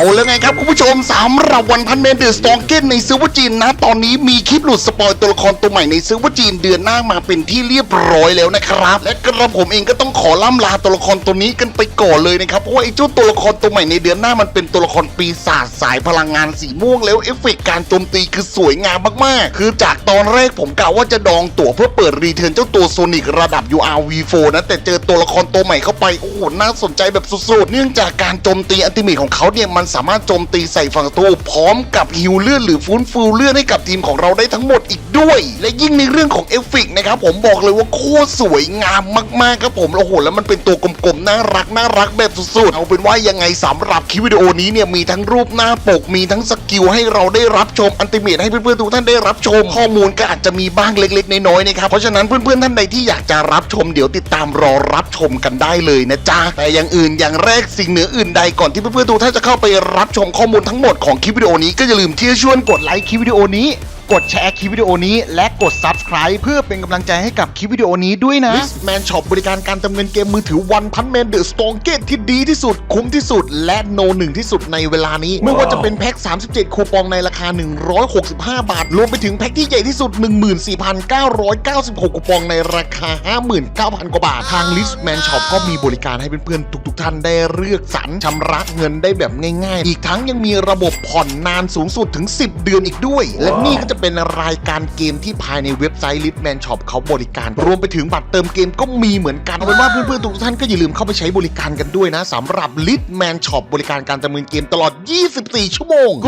เอาแล้วไงครับคุณผู้ชมสำหรับวันพันเมนเดอร์สตองเกนในซื้อว่าจีนนะ ตอนนี้มีคลิปหลุดสปอยตัวละครตัวใหม่ในซื้อว่าจีนเดือนหน้ามาเป็นที่เรียบร้อยแล้วนะครับ และกระผมเองก็ต้องขอล่ำลาตัวละครตัวนี้กันไปก่อนเลยนะครับเพราะว่าไอ้เจ้าตัวละครตัวใหม่ในเดือนหน้ามันเป็นตัวละครปีศาจสายพลังงานสีม่วงแล้วเอฟเฟกต์การโจมตีคือสวยงามมากๆ คือจากตอนแรกผมกะว่าจะดองตั๋วเพื่อเปิดรีเทิร์นเจ้าตัวโซนิกระดับ URV4 นะแต่เจอตัวละครตัวใหม่เข้าไปโอ้โหน่าสนใจแบบสุดๆ เนื่องจากการโจมตีอันติเมทของเขาเนี่ยมันสามารถโจมตีใส่ฝั่งศัตรูพร้อมกับฮิวเลือดหรือฟื้นฟูเลือดให้กับทีมของเราได้ทั้งหมดอีกด้วย และยิ่งในเรื่องของเอฟเฟกนะครับผมบอกเลยว่าโคตรสวยงามมากๆครับผมโอ้โหแล้วมันเป็นตัวกลมๆน่ารักน่ารักแบบสุดๆเอาเป็นว่ายังไงสำหรับคลิปวิดีโอนี้เนี่ยมีทั้งรูปหน้าปกมีทั้งสกิลให้เราได้รับชมอันติเมทให้เพื่อนๆทุกท่านได้รับชม ข้อมูลก็อาจจะมีบ้างเล็ก ๆน้อยๆนะครับเพราะฉะนั้นเพื่อนๆท่านใดที่อยากจะรับชมเดี๋ยวติดตามรอรับชมกันได้เลยนะจ๊ะแต่อย่างอื่นอย่างแรกสิ่งเหนืออื่นใดก่อนที่เพื่อนๆทุกท่านจะเข้าไปรับชมข้อมูลทั้งหมดของคลิปวิดีโอนี้ก็อย่าลืมที่จะชวนกดไลค์คลิปวิดีโอนี้ กดแชร์คลิปวิดีโอนี้ และกด subscribe เพื่อเป็นกำลังใจให้กับคลิปวิดีโอนี้ด้วยนะแมนช็อปบริการการเติมเงินเกมมือถือวันพันแมนเดอะสตองเกตที่ดีที่สุด คุ้มที่สุด และโนหนึ่งที่สุดในเวลานี้ ไม่ว่าจะเป็นแพ็ค 37 คูปองในราคา 165 บาท รวมไปถึงแพ็คที่ใหญ่ที่สุด 14,996 คูปองในราคา 59,000 กว่าบาท ทางลิสแมนช็อปก็มีบริการให้เพื่อนๆทุก ๆ ท่านได้เลือกสรรชำระเงินได้แบบง่าย ๆ อีกทั้งยังมีระบบผ่อนนานสูงสุดถึง 10 เดือนอีกด้วย และนี่ก็จะเป็นรายการเกมที่ภายในเว็บไซต์ Litman Shop เขาบริการ รวมไปถึงบัตรเติมเกมก็มีเหมือนกันเอาเป็นว่าเพื่อนๆทุกท่านก็อย่าลืมเข้าไปใช้บริการกันด้วยนะสำหรับ Litman Shop บริการการดำเนินเกมตลอด 24 ชั่วโมงค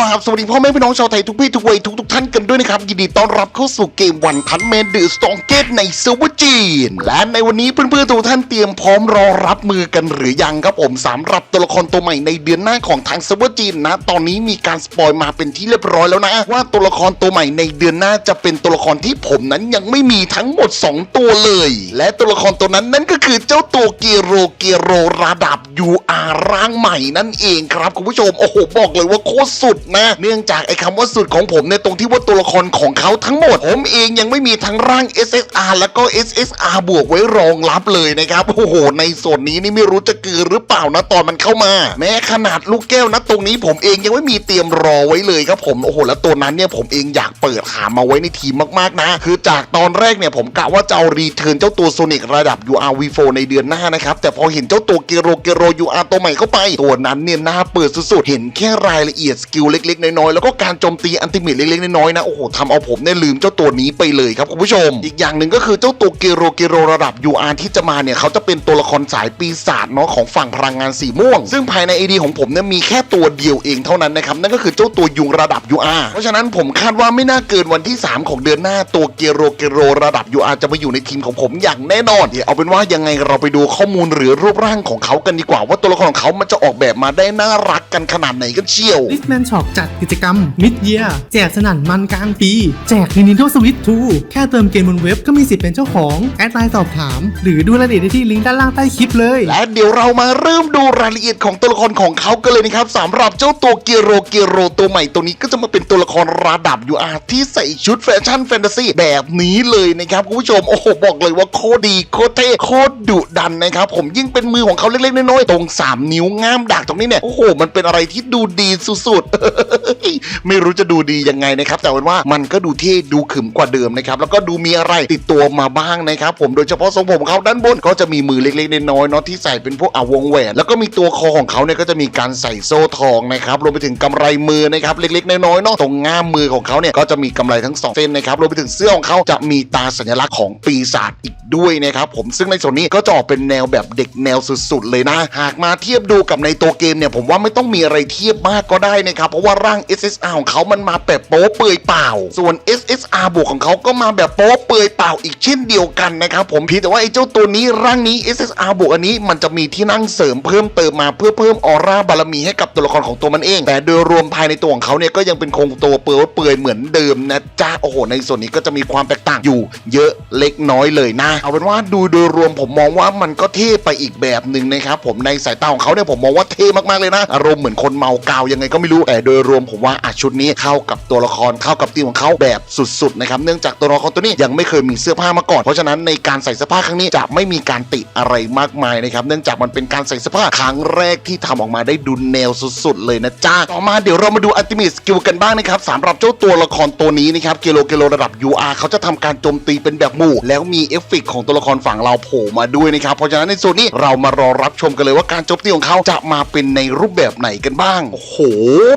รับสวัสดีพ่อแม่พี่น้องชาวไทยทุกเพศทุกวัยทุกๆท่านกันด้วยนะครับ ยินดีต้อนรับเข้าสู่เกมวันพันเมนเดอร์สตองเกตในเซอร์ฟเวอร์จีน และในวันนี้เพื่อนๆทุกท่านเตรียมพร้อมรอรับมือกันหรือยังครับผมสำหรับตัวละครตัวใหม่ในเดือนหน้าของทางเซอร์ฟเวอร์จีนนะ ตอนนี้มีการสปอยมาเป็นที่เรียบร้อยแล้วนะว่าตัวละครตัวใหม่ในเดือนหน้าจะเป็นตัวละครที่ผมนั้นยังไม่มีทั้งหมด 2 ตัวเลย และตัวละครตัวนั้นนั่นก็คือเจ้าตัวเกโรเกโรระดับ UR ร่างใหม่นั่นเองครับคุณผู้ชมโอ้โหบอกเลยว่าโคตรสุดนะ เนื่องจากไอ้คำว่าสุดของผมเนี่ยตรงที่ว่าตัวละครของเขาทั้งหมด ผมเองยังไม่มีทั้งร่าง SSR แล้วก็ SSR บวกไว้รองรับเลยนะครับโอ้โห ในส่วนนี้นี่ไม่รู้จะเกือหรือเปล่านะตอนมันเข้ามา แม้ขนาดลูกแก้วนะตรงนี้ผมเองยังไม่มีเตรียมรอไว้เลยครับผมโอ้โหแล้วตัวนั้นเนี่ยผมเองอยากเปิดหามาไว้ในทีมมากๆนะ คือจากตอนแรกเนี่ยผมกะว่าจะเอารีเทิร์นเจ้าตัวโซนิกระดับ URV4 ในเดือนหน้านะครับ แต่พอเห็นเจ้าตัวเกโรเกโร UR ตัวใหม่เข้าไป ตัวนั้นเนี่ยน่าเปิดสุดๆ เห็นแค่รายละเอียดสกิลเล็ก ๆ น้อยๆ แล้วก็การโจมตีอันติเมทเล็กๆ น้อยๆนะโอ้โหทำเอาผมเนี่ยลืมเจ้าตัวนี้ไปเลยครับคุณผู้ชม อีกอย่างหนึ่งก็คือเจ้าตัวเกโรเกโรระดับ UR ที่จะมาเนี่ยเขาจะเป็นตัวละครสายปีศาจเนาะของฝั่งพลังงานสีม่วง ซึ่งภายใน AD ของผมเนี่ยมีแค่ตัวเดียวเองเท่านั้นนะครับนั่นก็คือเจ้าตัวยุงระดับ UR เพราะฉะนั้นผมคาดว่าไม่น่าเกินวันที่ 3 ของเดือนหน้าตัวเกโรเกโรระดับ UR จะมาอยู่ในทีมของผมอย่างแน่นอนเดี๋ยวเอาเป็นว่ายังไงเราไปดูข้อมูลหรือรูปร่างของเขากันดีกว่า ว่าตัวละครของเขามันจะออกแบบมาได้น่ารักกันขนาดไหนกันเชียวลิสแมนช็อปจัดกิจกรรม Mid Year แจกสนั่นมันกลางปี แจก Nintendo Switch 2แค่เติมเกมบนเว็บก็มีสิทธิ์เป็นเจ้าของแอดไลน์สอบถาม หรือดูรายละเอียดได้ที่ลิงก์ด้านล่างใต้คลิปเลย และเดี๋ยวเรามาเริ่มดูรายละเอียดของตัวละครของเขากันเลยนะครับสำหรับเจ้าตัวเกียโรเกียโรตัวใหม่ตัวนี้ก็จะมาเป็นตัวละครระดับ UR ที่ใส่ชุดแฟชั่นแฟนตาซีแบบนี้เลยนะครับคุณผู้ชมโอ้โหบอกเลยว่าโคดีโคเท่โคดุดันนะครับผมยิ่งเป็นมือของเขาเล็กๆน้อยๆตรง 3 นิ้วง่ามดักตรงนี้เนี่ยโอ้โหมันเป็นอะไรที่ดูดีสุดๆไม่รู้จะดูดียังไงนะครับแต่ว่ามันก็ดูเท่ดูขึมกว่าเดิมนะครับแล้วก็ดูมีอะไรติดตัวมาบ้างนะครับผมโดยเฉพาะทรงผมเขาด้านบนก็จะมีมือเล็กๆน้อยๆเนาะที่ใส่เป็นพวกอาวงแหวน แล้วก็มีตัวคอของเขาเนี่ยก็จะมีการใส่โซ่ทองนะครับรวมไปถึงกำไรมือนะครับเล็กๆน้อยๆเนาะตรงง่ามมือของเขาเนี่ยก็จะมีกำไรทั้งสองเส้นนะครับรวมไปถึงเสื้อของเขาจะมีตาสัญลักษณ์ของปีศาจอีกด้วยนะครับผมซึ่งในส่วนนี้ก็จะออกเป็นแนวแบบเด็กแนวสุดๆ เลยนะ หากมาเทียบดูกับในตัวเกมเนี่ยผมว่าไม่ต้องมีอะไรเทียบมากก็ได้นะครับเพราะว่าร่าง SSR ของเขามันมาแบบโป๊เปื่อยเปล่า ส่วน SSR บวกของเขาก็มาแบบโป๊เปื่อยเปล่าอีกเช่นเดียวกันนะครับผมพีแต่ว่าไอ้เจ้าตัวนี้ร่างนี้ SSR บวกอันนี้มันจะมีที่นั่งเสริมเพิ่มเติมมาเพื่อเพิ่มออร่าบารมีให้กับตัวละครของตัวมันเอง แต่โดยรวมภายในตัวของเขาเนี่ยก็ยังเป็นคงตัวเปเปื่อยเหมือนเดิมนะจ๊ะโอ้โหในส่วนนี้ก็จะมีความแตกต่างอยู่ เยอะเล็กน้อยเลยนะ เอาเป็นว่าดูโดยรวมผมมองว่ามันก็เท่ไปอีกแบบหนึ่งนะครับผมในสายตาของเขาเนี่ยผมมองว่าเท่มากๆเลยนะ อารมณ์เหมือนคนเมากาวยังไงก็ไม่รู้แต่โดยรวมผมว่าอะชุดนี้เข้ากับตัวละครเข้ากับทีมของเขาแบบสุดๆนะครับเนื่องจากตัวละครตัวนี้ยังไม่เคยมีเสื้อผ้ามาก่อน เพราะฉะนั้นในการใส่เสื้อผ้าครั้งนี้จะไม่มีการติอะไรมากมายนะครับเนื่องจากมันเป็นการใส่เสื้อผ้าครั้งแรกที่ทำออกมาได้ดูแนวสุดๆเลยนะจ๊ะต่อมาเดี๋ยวเรามาดูอัลติมทสกิลกันบ้างนะครับสำหรับเจ้าตัวละครตัวนี้นะครับเกโลกิโลระดับ UR เขาจะทำการโจมตีเป็นแบบหมู่ แล้วมีเอฟเฟกต์ของตัวละครฝั่งเราโผล่มาด้วยนะครับ เพราะฉะนั้นในส่วนนี้เรามารอรับชมกันเลยว่าการโจมตีของเขาจะมาเป็นในรูปแบบไหนกันบ้าง โอ้โห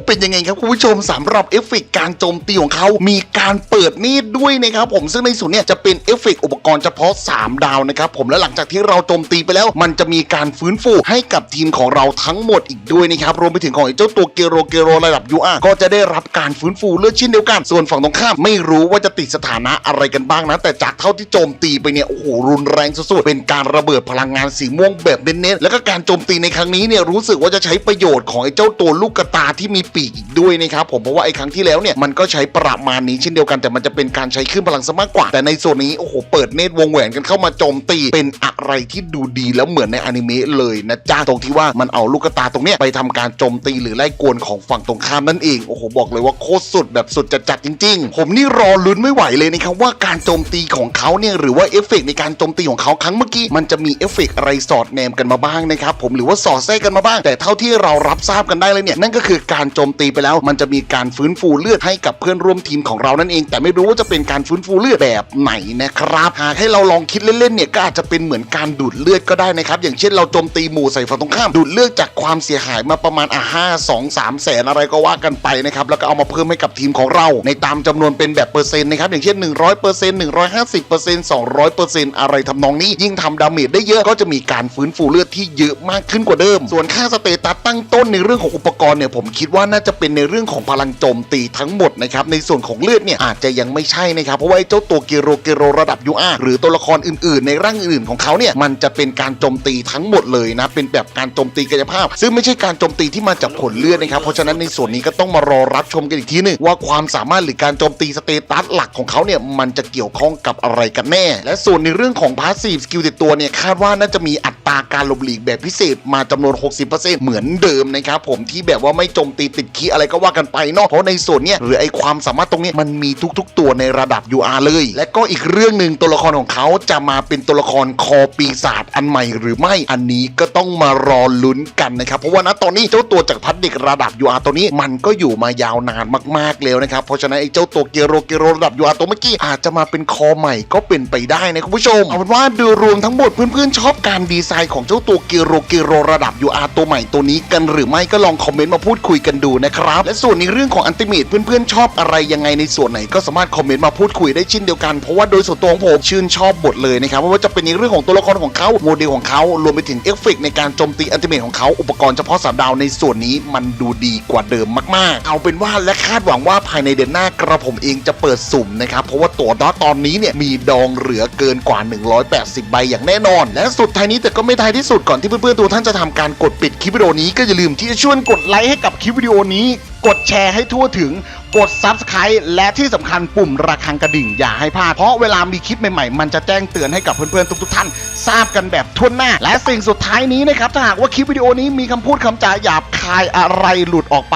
เป็นยังไงครับคุณผู้ชมสำหรับเอฟเฟกต์การโจมตีของเขา มีการเปิดมีดด้วยนะครับผมซึ่งในส่วนนี้จะเป็นเอฟเฟกต์อุปกรณ์เฉพาะ 3 ดาวนะครับผมและหลังจากที่เราโจมตีไปแล้ว มันจะมีการฟื้นฟูให้กับทีมของเราทั้งหมดอีกด้วยนะครับรวมไปถึงของเจ้าตัวเกโรเกโรระดับ UR ก็จะได้รับการฟื้นฟูเลือดเช่นเดียวกัน ส่วนฝั่งตรงข้ามไม่รู้ว่าจะติดสถานะอะไรกันบ้างนะ แต่จากเท่าที่โจมตีไปเนี่ยโอ้โหรุนแรงสุดๆเป็นการระเบิดพลังงานสีม่วงแบบเน้นๆแล้วก็การโจมตีในครั้งนี้เนี่ยรู้สึกว่าจะใช้ประโยชน์ของไอ้เจ้าตัวลูกกระตาที่มีปีกอีกด้วยนะครับผมเพราะว่าไอ้ครั้งที่แล้วเนี่ยมันก็ใช้ประมาณนี้เช่นเดียวกันแต่มันจะเป็นการใช้ขึ้นพลังซะมากกว่า แต่ในส่วนนี้โอ้โหเปิดเนตรวงแหวนกันเข้ามาโจมตีเป็นอะไรที่ดูดีแล้วเหมือนในอนิเมะเลยนะจ๊ะตรงที่ว่ามันเอาลูกกตาตรงเนี้ยไปทำการโจมตีหรือไล่กวนของฝั่งตรงข้ามนั่นเองโอ้โหบอกเลยว่าโคตรสุดแบบสุดจัดๆจริง ๆ ผมนี่รอลุ้นไม่ไหวเลยนะครับว่าการโจมตีของเขาเนี่ยหรือว่าเอฟเฟกต์ในการโจมตีของเขาครั้งเมื่อกี้มันจะมีเอฟเฟกต์อะไรสอดแนมกันมาบ้างนะครับผมหรือว่าสอดแทรกกันมาบ้าง แต่เท่าที่เรารับทราบกันได้เลยเนี่ยนั่นก็คือการโจมตีไปแล้ว มันจะมีการฟื้นฟูเลือดให้กับเพื่อนร่วมทีมของเรานั่นเอง แต่ไม่รู้ว่าจะเป็นการฟื้นฟูเลือดแบบไหนนะครับหากให้เราลองคิดเล่นๆเนี่ยก็อาจจะเป็นเหมือนการดูดเลือดก็ได้นะครับอย่างเช่นเราโจมตีหมู่ใส่ฝั่งตรงข้ามดูดเลือดจากความเสียหายมาประมาณอะห้าสองสามแสนอะไรก็ว่ากันไปนะครับแล้วก็เอามาเพิ่มให้กับทีมของเรา ในตามจำนวนเป็นแบบเปอร์เซ็นต์นะครับอย่างเช่น 100% 150% 200%อะไรทำนองนี้ยิ่งทำดาเมจได้เยอะก็จะมีการฟื้นฟูเลือดที่เยอะมากขึ้นกว่าเดิม ส่วนค่าสเตตัสตั้งต้นในเรื่องของอุปกรณ์เนี่ยผมคิดว่าน่าจะเป็นในเรื่องของพลังโจมตีทั้งหมดนะครับในส่วนของเลือดเนี่ยอาจจะยังไม่ใช่นะครับเพราะว่าเจ้าตัวเกโรเกโรระดับ UR หรือตัวละครอื่นๆ ในร่างอื่นๆของเขาเนี่ยมันจะเป็นการโจมตีทั้งหมดเลยนะเป็นแบบการโจมตีกายภาพ ซึ่งไม่ใช่การโจมตีที่มาจากผลเลือดนะครับเพราะฉะนั้นในส่วนนี้ก็ต้องมารอรับชมกันอีกทีนึงว่าความสามารถหรือการโจมตีสเตตัสหลักของเขาเนี่ยมันจะเกี่ยวข้องกับอะไรกันแน่ และส่วนในเรื่องของพาสซีฟสกิลติดตัวเนี่ยคาดว่าน่าจะมีอัตราการหลบหลีกแบบพิเศษมาจำนวน 60%เหมือนเดิมนะครับผมที่แบบว่าไม่โจมตีติดคีอะไรก็ว่ากันไปเนาะเพราะในส่วนเนี้ยหรือไอความสามารถตรงนี้มันมีทุกๆ ตัวในระดับ UR เลย และก็อีกเรื่องหนึ่งตัวละครของเขาจะมาเป็นตัวละครคอปีศาจอันใหม่หรือไม่อันนี้ก็ต้องมารอลุ้นกันนะครับเพราะว่าณตอนนี้เจ้าตัวจากพัดเด็กระดับ UR ตัวนี้มันก็อยู่มายาวนานมากๆแล้วนะครับ เพราะฉะนั้นไอ้เจ้าตัวเกโรเกโรระดับ UR ตัวเมื่อกี้อาจจะมาเป็นคอใหม่ก็เป็นไปได้นะคุณผู้ชมเอาเป็นว่าโดยรวมทั้งหมดเพื่อนๆชอบการดีไซน์ของเจ้าตัวเกโรเกโรระดับ UR ตัวใหม่ตัวนี้กันหรือไม่ก็ลองคอมเมนต์มาพูดคุยกันดูนะครับ และส่วนในเรื่องของอันติเมตเพื่อนๆชอบอะไรยังไงในส่วนไหนก็สามารถคอมเมนต์มาพูดคุยได้เช่นเดียวกันเพราะว่าโดยส่วนตัวของผมชื่นชอบบทเลยนะครับไม่ว่าจะเป็นในเรื่องของตัวละครของเขาโมเดลของเขารวมไปถึงเอฟเฟกในการโจมตีอันติเมตของเขาอุปกรณ์เฉพาะสามดาวในส่วนนี้มันดูดีกว่าเดิมมากๆ เอาเป็นว่าและคาดหวังว่าว่าภายในเดือนหน้ากระผมเองจะเปิดสุ่มนะครับ เพราะว่าตัวดอตตอนนี้เนี่ยมีดองเหลือเกินกว่า 180 ใบอย่างแน่นอน และสุดท้ายนี้แต่ก็ไม่ท้ายที่สุดก่อนที่เพื่อนๆตัวท่านจะทำการกดปิดคลิปวิดีโอนี้ก็อย่าลืมที่จะช่วยกดไลค์ให้กับคลิปวิดีโอนี้ กดแชร์ให้ทั่วถึงกด Subscribe และที่สำคัญปุ่มระฆังกระดิ่งอย่าให้พลาด เพราะเวลามีคลิปใหม่ๆ มันจะแจ้งเตือนให้กับเพื่อนๆ ทุกๆ ท่าน ทราบกันแบบทั่วหน้า และสิ่งสุดท้ายนี้นะครับ ถ้าหากว่าคลิปวิดีโอนี้มีคำพูดคำจาหยาบคายอะไรหลุดออกไป